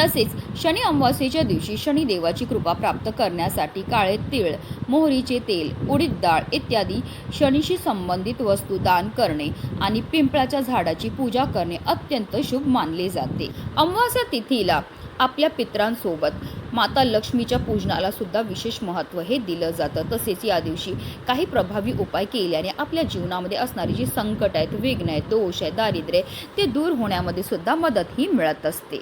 तसेच शनी अमावास्येच्या दिवशी शनिदेवाची कृपा प्राप्त करण्यासाठी काळे तीळ मोहरीचे तेल उडीद डाळ इत्यादी शनीशी संबंधित वस्तू दान करणे आणि पिंपळाच्या झाडाची पूजा करणे अत्यंत शुभ मानले जाते. अमावास्या तिथीला आपल्या पित्रांसोबत. माता लक्ष्मीच्या पूजनाला सुद्धा विशेष महत्त्व हे दिलं जातं. तसेच या दिवशी काही प्रभावी उपाय केल्याने आपल्या जीवनामध्ये असणारी जी संकट आहेत विघ्न आहेत दोष आहे दारिद्र्य ते दूर होण्यामध्ये सुद्धा मदत ही मिळत असते.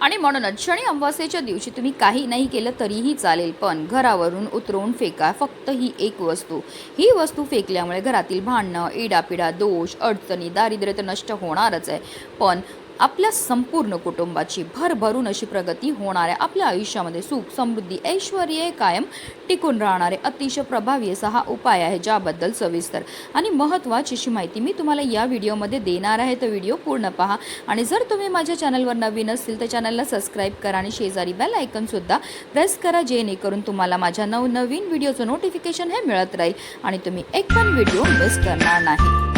आणि म्हणूनच शनी अमावास्येच्या दिवशी तुम्ही काही नाही केलं तरीही चालेल पण घरावरून उतरवून फेका. फक्त ही एक वस्तू. ही वस्तू फेकल्यामुळे घरातील भांडणं इडापिडा दोष अडचणी दारिद्र्य तर नष्ट होणारच आहे. पण आपल्या संपूर्ण कुटुंबाची भरभरून अशी प्रगती होणाऱ्या आपल्या आयुष्यामध्ये सुख समृद्धी ऐश्वर कायम टिकून राहणारे अतिशय प्रभावी असा हा उपाय आहे ज्याबद्दल सविस्तर आणि महत्त्वाची अशी माहिती मी तुम्हाला या व्हिडिओमध्ये देणार आहे. तर व्हिडिओ पूर्ण पहा आणि जर तुम्ही माझ्या चॅनलवर नवीन असतील तर चॅनलला सबस्क्राईब करा आणि शेजारी बेल आयकनसुद्धा प्रेस करा जेणेकरून तुम्हाला माझ्या नवनवीन व्हिडिओचं नोटिफिकेशन हे मिळत राहील आणि तुम्ही एक पण व्हिडिओ मिस करणार नाही.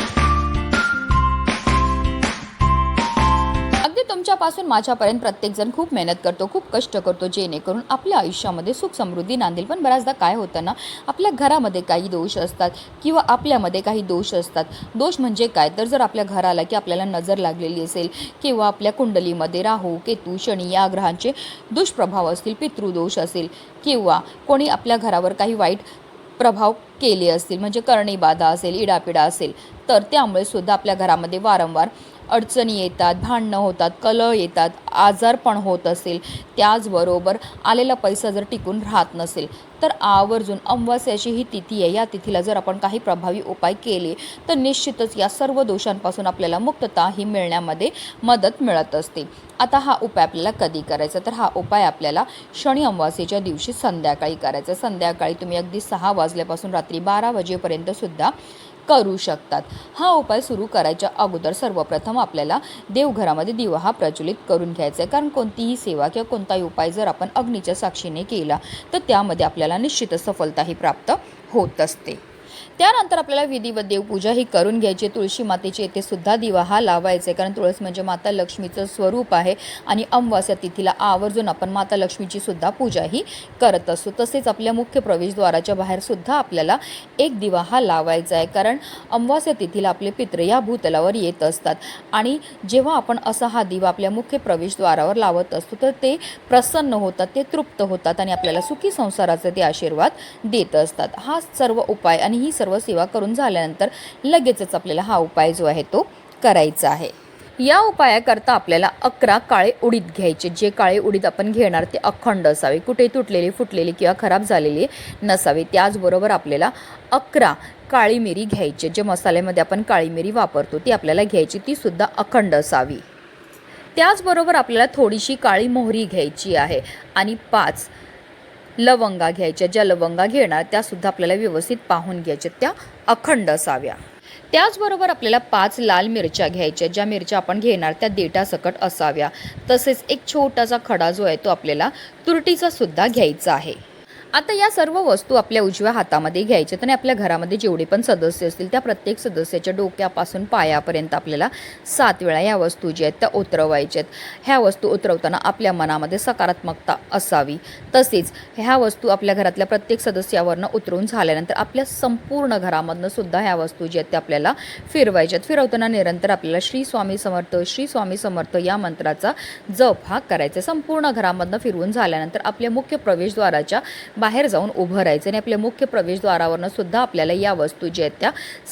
तुमच्यापासून माझ्यापर्यंत प्रत्येकजण खूप मेहनत करतो खूप कष्ट करतो जेणेकरून आपल्या आयुष्यामध्ये सुख समृद्धी नांदेल पण बऱ्याचदा काय होतं ना आपल्या घरामध्ये काही दोष असतात किंवा आपल्यामध्ये काही दोष असतात. दोष म्हणजे काय? तर जर आपल्या घराला की आपल्याला नजर लागलेली असेल किंवा आपल्या कुंडलीमध्ये राहू केतू शनी या ग्रहांचे दुष्प्रभाव असतील पितृदोष असेल किंवा कोणी आपल्या घरावर काही वाईट प्रभाव केले असतील म्हणजे करणी बाधा असेल इडापिडा असेल तर त्यामुळे सुद्धा आपल्या घरामध्ये वारंवार अडचणी येतात भांडणं होतात कलह येतात आजारपण होत असेल त्याचबरोबर आलेला पैसा जर टिकून राहत नसेल तर आवर्जून अमावास्याची ही तिथी आहे. या तिथीला जर आपण काही प्रभावी उपाय केले तर निश्चितच या सर्व दोषांपासून आपल्याला मुक्तता ही मिळण्यामध्ये मदत मिळत असते. आता हा उपाय आपल्याला कधी करायचा? तर हा उपाय आपल्याला शनी अमावास्येच्या दिवशी संध्याकाळी करायचा. संध्याकाळी तुम्ही अगदी सहा वाजल्यापासून रात्री बारा वाजेपर्यंत सुद्धा करू शकतात. हा उपाय सुरू करायच्या अगोदर सर्वप्रथम आपल्याला देवघरामध्ये दिवा हा प्रज्वलित करून घ्यायचा आहे. कारण कोणतीही सेवा किंवा कोणताही उपाय जर आपण अग्नीच्या साक्षीने केला तर त्यामध्ये आपल्याला निश्चितच सफलताही प्राप्त होत असते. त्यानंतर आपल्याला विधिवत देवपूजा ही करून घ्यायची. तुळशी मातेची येथे सुद्धा दिवा हा लावायचा आहे. कारण तुळस म्हणजे माता लक्ष्मीचं स्वरूप आहे आणि अमावास्या तिथीला आवर्जून आपण माता लक्ष्मीची सुद्धा पूजा ही करत असतो. तसेच आपल्या मुख्य प्रवेशद्वाराच्या बाहेर सुद्धा आपल्याला एक दिवा हा लावायचा आहे. कारण अमावास्या तिथीला आपले पित्र या भूतलावर येत असतात. आणि जेव्हा आपण असा हा दिवा आपल्या मुख्य प्रवेशद्वारावर लावत असतो तर ते प्रसन्न होतात ते तृप्त होतात आणि आपल्याला सुखी संसाराचे ते आशीर्वाद देत असतात. हा सर्व उपाय आणि ही सर्व सेवा करून झाल्यानंतर लगेचच आपल्याला हा उपाय जो आहे तो करायचा आहे. या उपायाकरता आपल्याला अकरा काळे उडीद घ्यायचे. जे काळे उडीद आपण घेणार ते अखंड असावे. कुठे तुटलेले फुटलेले किंवा खराब झालेले नसावे. त्याचबरोबर आपल्याला अकरा काळी मिरी घ्यायची. जे मसाल्यामध्ये आपण काळी मिरी वापरतो ती आपल्याला घ्यायची. ती सुद्धा अखंड असावी. त्याचबरोबर आपल्याला थोडीशी काळी मोहरी घ्यायची आहे. आणि पाच लवंगा घ्यायच्या. ज्या लवंगा घेणार त्यासुद्धा आपल्याला व्यवस्थित पाहून घ्यायच्या. त्या अखंड असाव्या. त्याचबरोबर आपल्याला पाच लाल मिरच्या घ्यायच्या. ज्या मिरच्या आपण घेणार त्या देठासकट असाव्या. तसेच एक छोटासा खडा जो आहे तो आपल्याला तुरटीचा सुद्धा घ्यायचा आहे. आता या सर्व वस्तू आपल्या उजव्या हातामध्ये घ्यायच्या आणि आपल्या घरामध्ये जेवढे पण सदस्य असतील त्या प्रत्येक सदस्याच्या डोक्यापासून पायापर्यंत आपल्याला सात वेळा या वस्तू ज्या आहेत त्या उतरवायच्या आहेत. ह्या वस्तू उतरवताना आपल्या मनामध्ये सकारात्मकता असावी. तसेच ह्या वस्तू आपल्या घरातल्या प्रत्येक सदस्यावरनं उतरून झाल्यानंतर आपल्या संपूर्ण घरामधनं सुद्धा ह्या वस्तू ज्या आहेत त्या आपल्याला फिरवायच्यात फिरवताना निरंतर आपल्याला श्री स्वामी समर्थ श्री स्वामी समर्थ या मंत्राचा जप हा करायचा संपूर्ण घरामधनं फिरवून झाल्यानंतर आपल्या मुख्य प्रवेशद्वाराच्या बाहेर जाऊन उभं राहायचं आणि आपल्या मुख्य प्रवेशद्वारावरनं सुद्धा आपल्याला या वस्तू ज्या आहेत त्या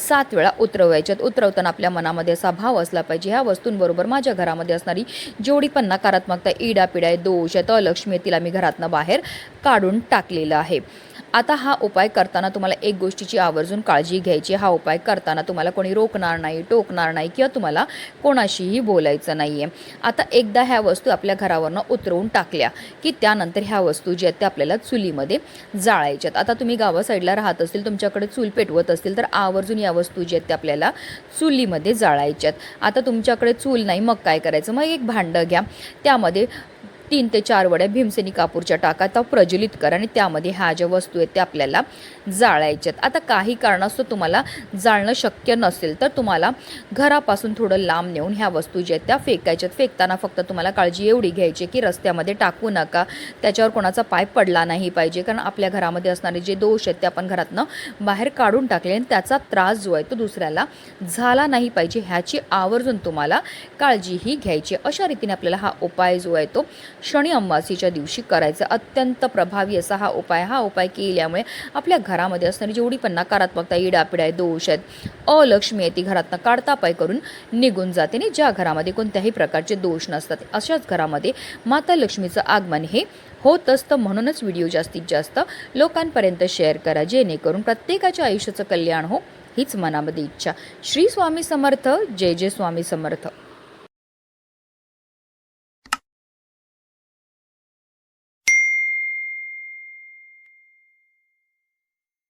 सात वेळा उतरवायच्यात. उतरवताना आपल्या मनामध्ये असा भाव असला पाहिजे. ह्या वस्तूंबरोबर माझ्या घरामध्ये असणारी जेवढी पण नकारात्मकता इडापिडा आहे दोष आहे अलक्ष्मी आहे, तिला मी घरातनं बाहेर काढून टाकलेलं आहे. आता हा उपाय करताना तुम्हाला एक गोष्टीची आवर्जून काळजी घ्यायची हा उपाय करताना तुम्हाला कोणी रोखणार नाही टोकणार नाही किंवा तुम्हाला कोणाशीही बोलायचं नाही आहे आता एकदा ह्या वस्तू आपल्या घरावरनं उतरवून टाकल्या की त्यानंतर ह्या वस्तू ज्या आहेत त्या आपल्याला चुलीमध्ये जाळायच्यात आता तुम्ही गावा साईडला राहत असतील तुमच्याकडे चूल पेटवत असतील तर आवर्जून या वस्तू ज्या आहेत त्या आपल्याला चुलीमध्ये जाळायच्यात आता तुमच्याकडे चूल नाही मग काय करायचं? मग एक भांडं घ्या. त्यामध्ये तीन ते चार वड्या भीमसेनी कापूरच्या टाका प्रज्वलित करा आणि त्यामध्ये ह्या ज्या वस्तू आहेत त्या आपल्याला जाळायच्यात. आता काही कारणास्तव तुम्हाला जाळणं शक्य नसेल तर तुम्हाला घरापासून थोडं लांब नेऊन ह्या वस्तू ज्या आहेत त्या फेकायच्यात. फेकताना फक्त तुम्हाला काळजी एवढी घ्यायची की रस्त्यामध्ये टाकू नका. त्याच्यावर कोणाचा पाय पडला नाही पाहिजे. कारण आपल्या घरामध्ये असणारे जे दोष आहेत ते आपण घरातनं बाहेर काढून टाकले आणि त्याचा त्रास जो आहे तो दुसऱ्याला झाला नाही पाहिजे. ह्याची आवर्जून तुम्हाला काळजीही घ्यायची अशा रीतीने आपल्याला हा उपाय जो आहे तो शनी अमावासीच्या दिवशी करायचा अत्यंत प्रभावी असा हा उपाय. हा उपाय केल्यामुळे आपल्या घरामध्ये असणारी जेवढी पण नकारात्मकता इडापिडा आहे दोष आहेत अलक्ष्मी आहे ती घरातनं काढता पाय करून निघून जाते आणि ज्या घरामध्ये कोणत्याही प्रकारचे दोष नसतात अशाच घरामध्ये माता लक्ष्मीचं आगमन हे होत असतं. म्हणूनच व्हिडिओ जास्तीत जास्त लोकांपर्यंत शेअर करा जेणेकरून प्रत्येकाच्या आयुष्याचं कल्याण हो हीच मनामध्ये इच्छा. श्री स्वामी समर्थ. जय जय स्वामी समर्थ.